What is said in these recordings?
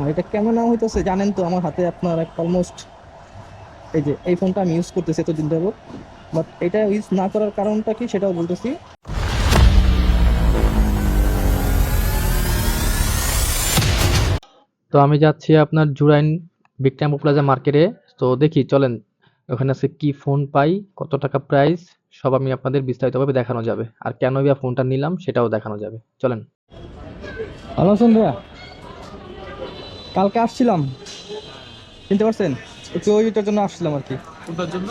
আর এটা কেন নাম হইতেছে জানেন তো? আমার হাতে আপনার এক অলমোস্ট এই যে এই ফোনটা আমি ইউজ করতেছি এতদিন যাবত বাট এটা ইউজ না করার কারণটা কি সেটাও বলতেছি। তো আমি যাচ্ছি আপনার জুরাইন বিক্রাম প্লাজা মার্কেটে। তো দেখি চলেন ওখানে আছে কি ফোন পাই কত টাকা প্রাইস সব আমি আপনাদের বিস্তারিতভাবে দেখানো যাবে। আর কেন বা ফোনটা নিলাম সেটাও দেখানো যাবে। চলেন। আছেন ভাইয়া কালকে আসছিলাম। চিনতে পারছেন? একটু ওইটার জন্য আসছিলাম আর কি। কোনটার জন্য?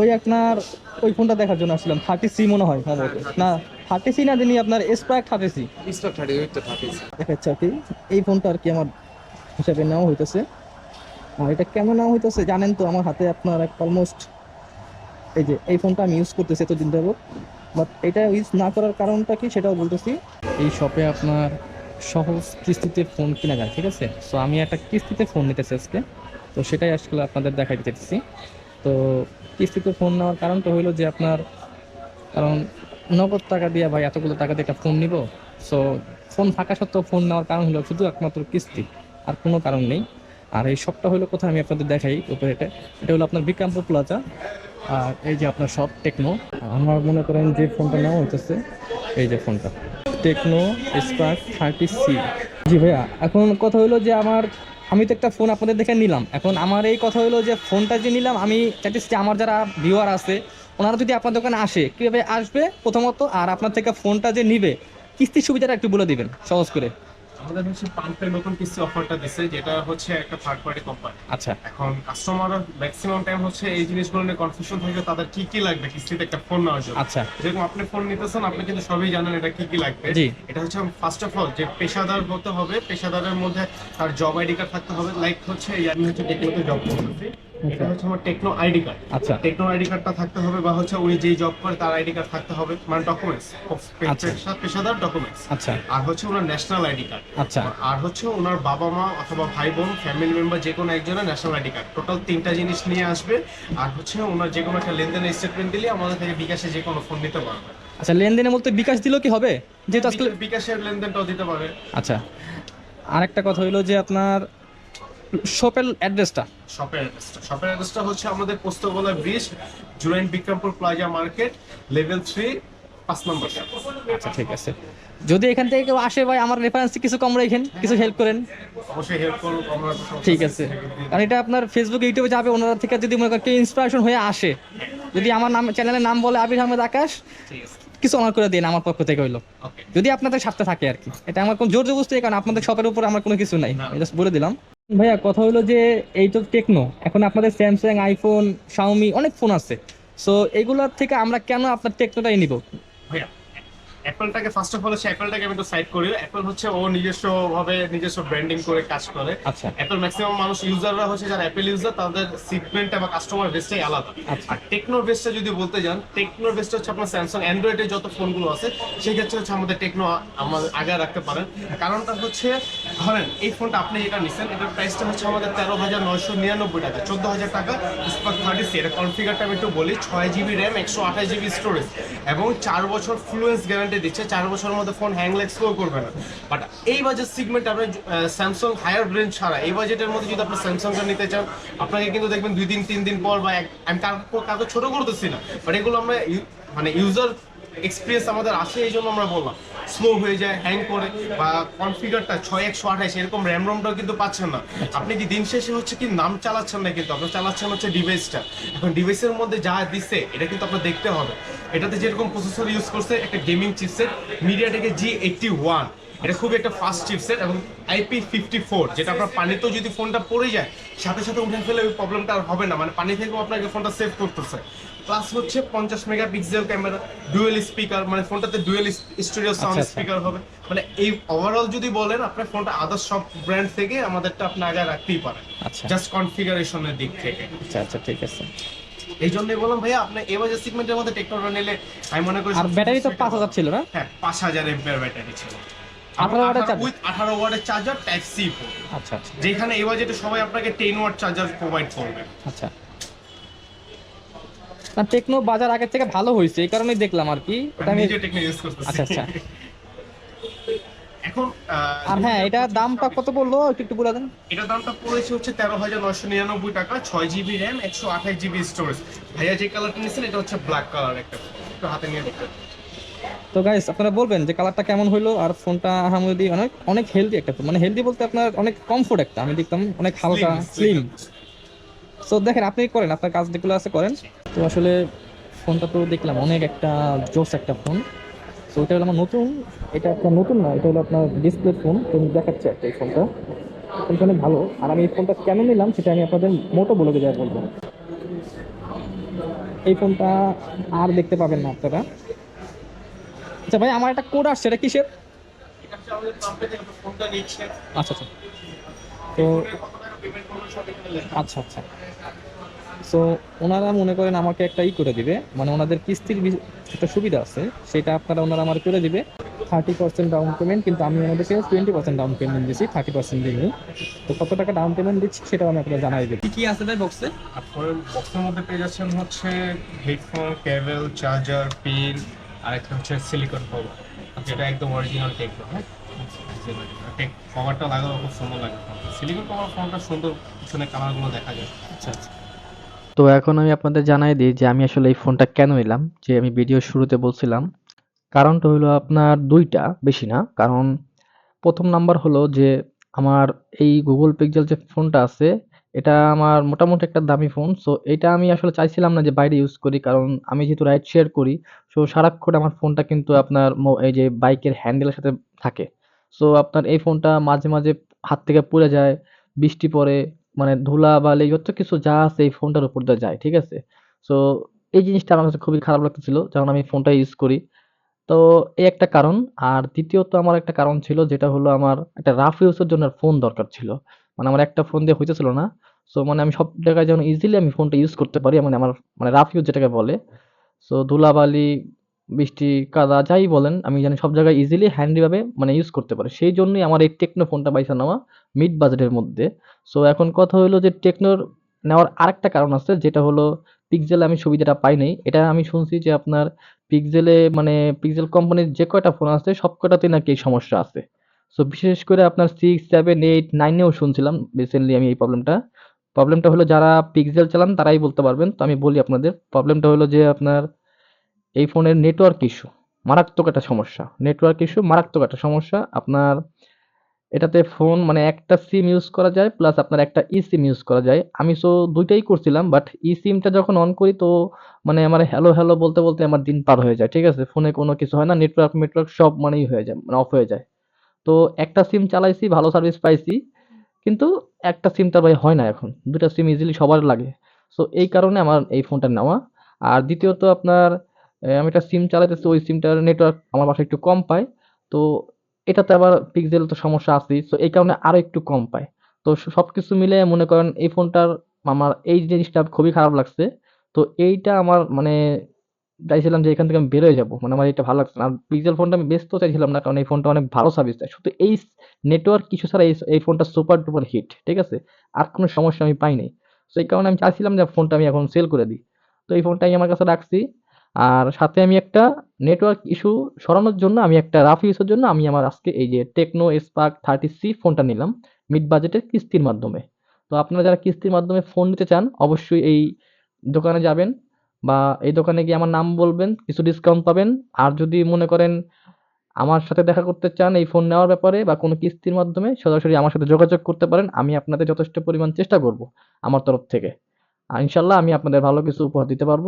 ওই আপনার ওই ফোনটা দেখার জন্য আসছিলাম থার্টি সি মনে হয় সম্ভবত না থার্টি সি না জানি আপনার spark thirty C thirty thirty দেখাচ্ছে আর কি এই ফোনটা আর কি আমার হিসাবে নেওয়া হইতেছে। আর এটা কেন নেওয়া হইতেছে জানেন তো আমার হাতে আপনার এক অলমোস্ট এই যে এই ফোনটা আমি ইউজ করতেছি এতদিন যাবত বাট এটা ইউজ না করার কারণটা কি সেটাও বলতেছি। এই শপে আপনার সহজ কিস্তিতে ফোন কেনা যায়, ঠিক আছে? সো আমি একটা কিস্তিতে ফোন নিতেছি আজকে। তো সেটাই আসলে আপনাদের দেখাইতে চাইতেছি। তো কিস্তিতে ফোন নেওয়ার কারণটা হইল যে আপনার, কারণ নগদ টাকা দিয়ে ভাই এতগুলো টাকা দিয়ে একটা ফোন নিব। সো ফোন থাকা সত্ত্বেও ফোন নেওয়ার কারণ হলো শুধু একমাত্র কিস্তি, আর কোনো কারণ নেই। আর এই শপটা হলো কোথায় আমি আপনাদের দেখাই উপরে এটা এটা হলো আপনার বিক্রামপুর প্লাজা আর এই যে আপনার শপ টেকনো আমার মনে করেন যে ফোনটা নেওয়া হইতেছে, এই যে ফোনটা টেকনো স্পার্ক থার্টি সি জি ভাইয়া, এখন কথা হলো যে আমার, আমি তো একটা ফোন আপনাদের দেখে নিলাম। এখন আমার এই কথা হলো যে ফোনটা যে নিলাম, আমি চাইতেছি আমার যারা ভিউয়ার আছে, ওনারা যদি আপনার দোকানে আসে, কীভাবে আসবে? প্রথমত, আর আপনার থেকে ফোনটা যে নিবে, কিস্তির সুবিধাটা একটু বলে দিবেন, সহজ করে। আমাদের হচ্ছে পাম্পের নতুন কিস্তি অফারটা দিছে যেটা হচ্ছে একটা থার্ড পার্টি কোম্পানি আচ্ছা। এখন কাস্টমার ম্যাক্সিমাম টাইম হচ্ছে এই জিনিসগুলো নিয়ে কনফিউশন থাকে তাদের কি কি লাগবে কিস্তিতে একটা ফোন নেওয়ার জন্য। আচ্ছা। যেরকম আপনি ফোন নিতেছেন আপনি কিন্তু সবই জানেন এটা কি কি লাগবে। এটা হচ্ছে ফার্স্ট অফ অল যে পেশাদার হতে হবে পেশাদারের মধ্যে তার জব আইডি কার্ড থাকতে হবে লাইক হচ্ছে আমি হচ্ছে টেকনোতে জব করতেছি এটা হচ্ছে আমার টেকনো আইডি কার্ড আচ্ছা। টেকনো আইডি কার্ডটা থাকতে হবে বা হচ্ছে উনি যেই জব করে তার আইডি কার্ড থাকতে হবে মানে ডকুমেন্টস আচ্ছা। পেশাদার ডকুমেন্টস আচ্ছা। আর হচ্ছে ওনার ন্যাশনাল আইডি কার্ড আচ্ছা। আর হচ্ছে ওনার বাবা মা অথবা ভাই বোন ফ্যামিলি মেম্বার যে কোনো একজনের ন্যাশনাল আইডি কার্ড টোটাল তিনটা জিনিস নিয়ে আসবে। আর হচ্ছে ওনার যে কোনো একটা লেনদেনের স্টেটমেন্ট দিলে আমাদের থেকে বিকাশে যে কোনো ফোন নিতে পারবে। আচ্ছা লেনদেনের বলতে বিকাশ দিলেও কি হবে? যেহেতু আজকে বিকা- বিকাশের লেনদেনটাও দিতে পারে আচ্ছা। আরেকটা কথা হইল যে আপনার শপের অ্যাড্রেসটা শপের অ্যাড্রেসটা শপের অ্যাড্রেসটা হচ্ছে আমাদের Postogola bridge Jurain Bikrampur plaza market level three পাঁচ নম্বর আচ্ছা ঠিক আছে। যদি এখান থেকে কেউ আসে ভাই আমার রেফারেন্স কিছু কম রাখেন কিছু হেল্প করেন। অবশ্যই হেল্প করুন আমরা ঠিক আছে। কারণ এটা আপনার ফেসবুক ইউটিউবে যাবে ওনারা থেকে যদি মনে করেন ইন্সপিরেশন হয়ে আসে যদি আমার নাম চ্যানেলের নাম বলে আবির আহমেদ আকাশ কিছু অনার করে দিন আমার পক্ষ থেকে হইল। যদি আপনাদের স্বার্থে থাকে আর কি। এটা আমার কোনো জোর জবস্তি কারণ আপনাদের শপের উপর আমার কোনো কিছু নাই। জাস্ট বলে দিলাম। ভাইয়া কথা হলো যে এই তো টেকনো এখন আপনাদের স্যামসাং আইফোন শাওমি অনেক ফোন আছে। সো এগুলোর থেকে আমরা কেন আপনার টেকনোটাই নিব? ভাইয়া অ্যাপলটাকে ফার্স্ট অফ অল হচ্ছে অ্যাপলটাকে আমি একটু সাইড করি। অ্যাপল হচ্ছে ও নিজস্ব ভাবে নিজস্ব ব্র্যান্ডিং করে কাজ করে। আচ্ছা। অ্যাপল ম্যাক্সিমাম মানুষ ইউজাররা হচ্ছে যারা অ্যাপেল ইউজার তাদের সিগমেন্টটা বা কাস্টমার বেসটাই আলাদা। আচ্ছা। আর টেকনোর বেসটা যদি বলতে যান টেকনোর বেসটা হচ্ছে আপনার স্যামসাং অ্যান্ড্রয়েডের যত ফোনগুলো আছে সেই ক্ষেত্রে হচ্ছে আমাদের টেকনো আমাদের আগে রাখতে পারেন। কারণটা হচ্ছে ধরেন, এই ফোনটা আপনি যেটা নিছেন, এটার প্রাইসটা হচ্ছে আমাদের তেরো হাজার নয়শো নিরানব্বই টাকা, চোদ্দ হাজার টাকা স্পার্ক থার্টি সি এটা কনফিগারটা আমি একটু বলি, ছয় জিবি র্যাম একশো আঠাশ জিবি স্টোরেজ এবং চার বছর ফ্লুয়েন্স গ্যারান্টি দিচ্ছে, চার বছরের মধ্যে ফোন হ্যাং লেগ স্লো করবে না। বাট এই বাজেট সিগমেন্ট আপনি স্যামসাং হায়ার ব্রেঞ্চ ছাড়া, এই বাজেটের মধ্যে যদি আপনি স্যামসাংটা নিতে চান, আপনাকে কিন্তু দেখবেন দুই দিন, তিন দিন পর বা এক- আমি কাউকে ছোট করতেছি না বাট এগুলো আমরা মানে ইউজার এক্সপিরিয়েন্স আমাদের আসে এই জন্য আমরা বললাম। স্লো হয়ে যায় হ্যাং করে, বা কনফিগারটা ছয়, একশো, আঠাশ, এরকম র্যাম রোমটাও কিন্তু পাচ্ছেন না। আপনি কি দিন শেষে হচ্ছে কি নাম চালাচ্ছেন না কিন্তু? আপনি চালাচ্ছেন হচ্ছে ডিভাইসটা এখন ডিভাইসের মধ্যে যা দিচ্ছে এটা কিন্তু আপনার দেখতে হবে। এটাতে যেরকম প্রসেসর ইউজ করছে, একটা গেমিং চিপসেট মিডিয়াটেকের জি এইটটি ওয়ান এটা খুবই একটা ফাস্ট চিপসেট এবং আইপি ফিফটি ফোর যেটা আপনার পানিতেও যদি ফোনটা পড়ে যায়, সাথে সাথে উঠে ফেলে ওই প্রবলেমটা আর হবে না। মানে পানি থেকেও আপনাকে ফোনটা সেভ করতেছে। প্লাস হচ্ছে পঞ্চাশ মেগাপিক্সেল ক্যামেরা ডুয়েল স্পিকার মানে ফোনটাতে ডুয়েল স্টুডিও সাউন্ড আচ্ছা। স্পিকার হবে। মানে এই ওভারঅল যদি বলেন আপনার ফোনটা আদার সব ব্র্যান্ড থেকে আমাদেরটা আপনি আগে রাখতেই পারেন। আচ্ছা। জাস্ট কনফিগারেশনের দিক থেকে। আচ্ছা আচ্ছা ঠিক আছে। এই জন্যই বললাম ভাইয়া আপনি এই বাজেট সিগমেন্টের মধ্যে টেকনোলজি নিলে আমি মনে করি আর ব্যাটারি তো best পাঁচ হাজার ছিল না? হ্যাঁ পাঁচ হাজার এমপিআর ব্যাটারি ছিল। আঠারো ওয়াটের উইথ আঠারো ওয়াটের চার্জার টাইপ সি পোর্ট আচ্ছা আচ্ছা। যেখানে এই বাজেটে সবাই আপনাকে টেন ওয়াট চার্জার প্রোভাইড করবে। আচ্ছা। না টেকনো বাজার আগের থেকে ভালো হয়েছে এই কারণেই দেখলাম আর কি। আমি নিজে ইউজ করতেছি। আচ্ছা আচ্ছা। এখন আর হ্যাঁ এটা দামটা কত পড়ল? একটু একটু বলে দেন। এটার দামটা পড়েছে হচ্ছে তেরো হাজার নশো নিরানব্বই টাকা ছয় জিবি র্যাম একশো আঠাশ জিবি স্টোরেজ ভাইয়া যে কালারটা নিয়েছেন এটা হচ্ছে ব্ল্যাক কালার একটা। একটু হাতে নিয়ে তো গাইস আপনারা বলবেন যে কালারটা কেমন হলো আর ফোনটা আহামদি অনেক অনেক হেলদি একটা মানে হেলদি বলতে আপনার অনেক কমফোর্ট একটা আমি দেখতাম অনেক হালকা স্লিম সো দেখেন আপনি করেন আপনার কাজ যেগুলো আছে করেন। তো আসলে ফোনটা তো দেখলাম অনেক একটা জোস একটা ফোন। সো এটা হলো আমার নতুন এটা একটা নতুন না এটা হলো আপনার ডিসপ্লে ফোন তো দেখাচ্ছি একটা এই ফোনটা। ফোনটা অনেক ভালো। আর আমি এই ফোনটা কেন নিলাম সেটা আমি আপনাদের মোটো বলে যা বলব এই ফোনটা আর দেখতে পাবেন না আপনারা। আচ্ছা ভাই আমার একটা কোড আসছে এটা কিসের? আচ্ছা আচ্ছা। তো আচ্ছা আচ্ছা। সো ওনারা মনে করেন আমাকে একটা ই করে দিবে মানে ওনাদের কিস্তির একটা সুবিধা আছে সেটা আপনারা ওনারা আমার করে দিবে। থার্টি পার্সেন্ট ডাউন পেমেন্ট কিন্তু আমি ওনাদেরকে টোয়েন্টি পার্সেন্ট ডাউন পেমেন্ট দিচ্ছি থার্টি পার্সেন্ট দিইনি। তো কত টাকা ডাউন পেমেন্ট দিচ্ছি সেটাও আমি আপনাদের জানাই দেবো কি আছে ভাই বক্সে আপনার বক্সের মধ্যে পেয়ে যাচ্ছেন হচ্ছে হেডফোন কেবল চার্জার পিন আর একটা হচ্ছে সিলিকন কভার যেটা একদম অরিজিনাল টেকনো হ্যাঁ? টেক কভারটা লাগানো খুব সুন্দর লাগে সিলিকন কভার ফোনটা সুন্দর পিছনে কালারগুলো দেখা যায়। আচ্ছা আচ্ছা। তো এখন আমি আপনাদের জানাই দিই যে আমি আসলে এই ফোনটা কেন নিলাম যে আমি ভিডিও শুরুতে বলছিলাম। কারণটা হলো আপনার দুইটা বেশি না। কারণ প্রথম নাম্বার হলো যে আমার এই গুগল পিক্সেল যে ফোনটা আছে এটা আমার মোটামুটি একটা দামি ফোন। সো এটা আমি আসলে চাইছিলাম না যে বাইরে ইউজ করি কারণ আমি যেহেতু রাইড শেয়ার করি সো সারাক্ষণ আমার ফোনটা কিন্তু আপনার মো- এই যে বাইকের হ্যান্ডেলের সাথে থাকে। সো আপনার এই ফোনটা মাঝে মাঝে হাত থেকে পড়ে যায়, বৃষ্টি পড়ে মানে ধুলা বালি যত কিছু যা আছে এই ফোনটার উপর দিয়ে যায়, ঠিক আছে? সো এই জিনিসটা আমার কাছে খুবই খারাপ লাগতেছিল, যখন আমি ফোনটা ইউজ করি। তো, এই একটা কারণ। আর দ্বিতীয়ত আমার একটা কারণ ছিল, যেটা হলো আমার একটা রাফ ইউজের জন্য ফোন দরকার ছিল। মানে আমার একটা ফোন দিয়ে হইতেছিল না। সো মানে আমি সব জায়গায় যেন ইজিলি আমি ফোনটা ইউজ করতে পারি মানে আমার মানে রাফ ইউজ যেটাকে বলে। সো ধুলাবালি বৃষ্টি, কাদা, যাই বলেন, আমি জানি সব জায়গায় ইজিলি হ্যান্ডিভাবে মানে ইউজ করতে পারি। সেই জন্যই আমার এই টেকনো ফোনটা বাইসা নেওয়া মিড বাজেটের মধ্যে। সো এখন কথা হলো যে টেকনোর নেওয়ার আরেকটা কারণ আছে, যেটা হলো পিক্সেলে আমি সুবিধাটা পাই নাই। এটা আমি শুনছি যে আপনার পিক্সেলে মানে পিক্সেল কোম্পানির যে কয়টা ফোন আছে, সব কয়টাতেই নাকি এই সমস্যা আছে। সো বিশেষ করে আপনার সিক্স সেভেন এইট নাইনেও শুনছিলাম রিসেন্টলি আমি এই প্রবলেমটা প্রবলেমটা হলো যারা পিক্সেল চালান, তারাই বলতে পারবেন। তো আমি বলি আপনাদের প্রবলেমটা হলো যে আপনার এই ফোনের নেটওয়ার্ক ইস্যু মারাত্মক একটা সমস্যা। নেটওয়ার্ক ইস্যু মারাত্মক একটা সমস্যা। আপনার এটাতে ফোন মানে একটা সিম ইউজ করা যায় প্লাস আপনার একটা ই সিম ইউজ করা যায়। আমি সো দুইটাই করছিলাম বাট ই সিমটা যখন অন করি তো মানে আমার হ্যালো হ্যালো বলতে বলতে আমার দিন পার হয়ে যায়, ঠিক আছে? ফোনে কোনো কিছু হয় না নেটওয়ার্ক নেটওয়ার্ক সব মানেই হয়ে যায় মানে অফ হয়ে যায়। তো একটা সিম চালাইছি, ভালো সার্ভিস পাইছি, কিন্তু একটা সিমটা ভাই হয় না এখন। দুটা সিম ইজিলি সবার লাগে। সো এই কারণে আমার এই ফোনটা নেওয়া। আর দ্বিতীয়ত আপনার আমি একটা সিম চালাইতেছি, ওই সিমটার নেটওয়ার্ক আমার বাসায় একটু কম পায়। তো এটাতে আবার পিক্সেল তো সমস্যা আছেই তো এই কারণে আরও একটু কম পায়। তো সব কিছু মিলে মনে করেন এই ফোনটার আমার, এই জিনিসটা খুবই খারাপ লাগছে। তো এইটা আমার মানে চাইছিলাম যে এখান থেকে আমি বেরোয় যাব মানে আমার এটা ভালো লাগছে আর পিক্সেল ফোনটা আমি ব্যস্ত চাইছিলাম না, কারণ এই ফোনটা অনেক ভালো সার্ভিস দেয়। শুধু এই নেটওয়ার্ক কিছু ছাড়া এই এই ফোনটা সুপার ডুপার হিট ঠিক আছে? আর কোনো সমস্যা আমি পাইনি তো এই কারণে আমি চাইছিলাম যে ফোনটা আমি এখন সেল করে দিই। তো এই ফোনটাই আমার কাছে রাখছি। আর সাথে আমি একটা নেটওয়ার্ক ইস্যু সরানোর জন্য, আমি একটা রাফ ইউজের জন্য আমি আমার আজকে এই যে টেকনো স্পার্ক থার্টি সি ফোনটা নিলাম মিড বাজেটের কিস্তির মাধ্যমে। তো আপনারা যারা কিস্তির মাধ্যমে ফোন নিতে চান, অবশ্যই এই দোকানে যাবেন বা এই দোকানে গিয়ে আমার নাম বলবেন, কিছু ডিসকাউন্ট পাবেন। আর যদি মনে করেন আমার সাথে দেখা করতে চান এই ফোন নেওয়ার ব্যাপারে বা কোনো কিস্তির মাধ্যমে, সরাসরি আমার সাথে যোগাযোগ করতে পারেন। আমি আপনাদের যথেষ্ট পরিমাণ চেষ্টা করব আমার তরফ থেকে। আর ইনশাল্লাহ আমি আপনাদের ভালো কিছু উপহার দিতে পারব।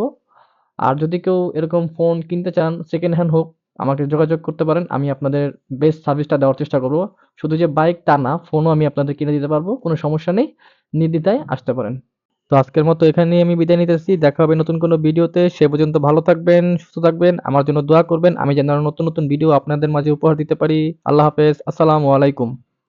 আর যদি কেউ এরকম ফোন কিনতে চান সেকেন্ড হ্যান্ড হোক, আমাকে যোগাযোগ করতে পারেন, আমি আপনাদের বেস্ট সার্ভিসটা দেওয়ার চেষ্টা করব। শুধু যে বাইক তা না ফোনও আমি আপনাদের কিনে দিতে পারব, কোনো সমস্যা নেই, নির্দ্বিধায় আসতে পারেন। তো আজকের মতো এখানেই আমি বিদায় নিতেছি, দেখা হবে নতুন কোনো ভিডিওতে, সে পর্যন্ত ভালো থাকবেন, সুস্থ থাকবেন, আমার জন্য দোয়া করবেন, আমি যেন নতুন নতুন ভিডিও আপনাদের মাঝে উপহার দিতে পারি। আল্লাহ হাফেজ, আসসালামু আলাইকুম।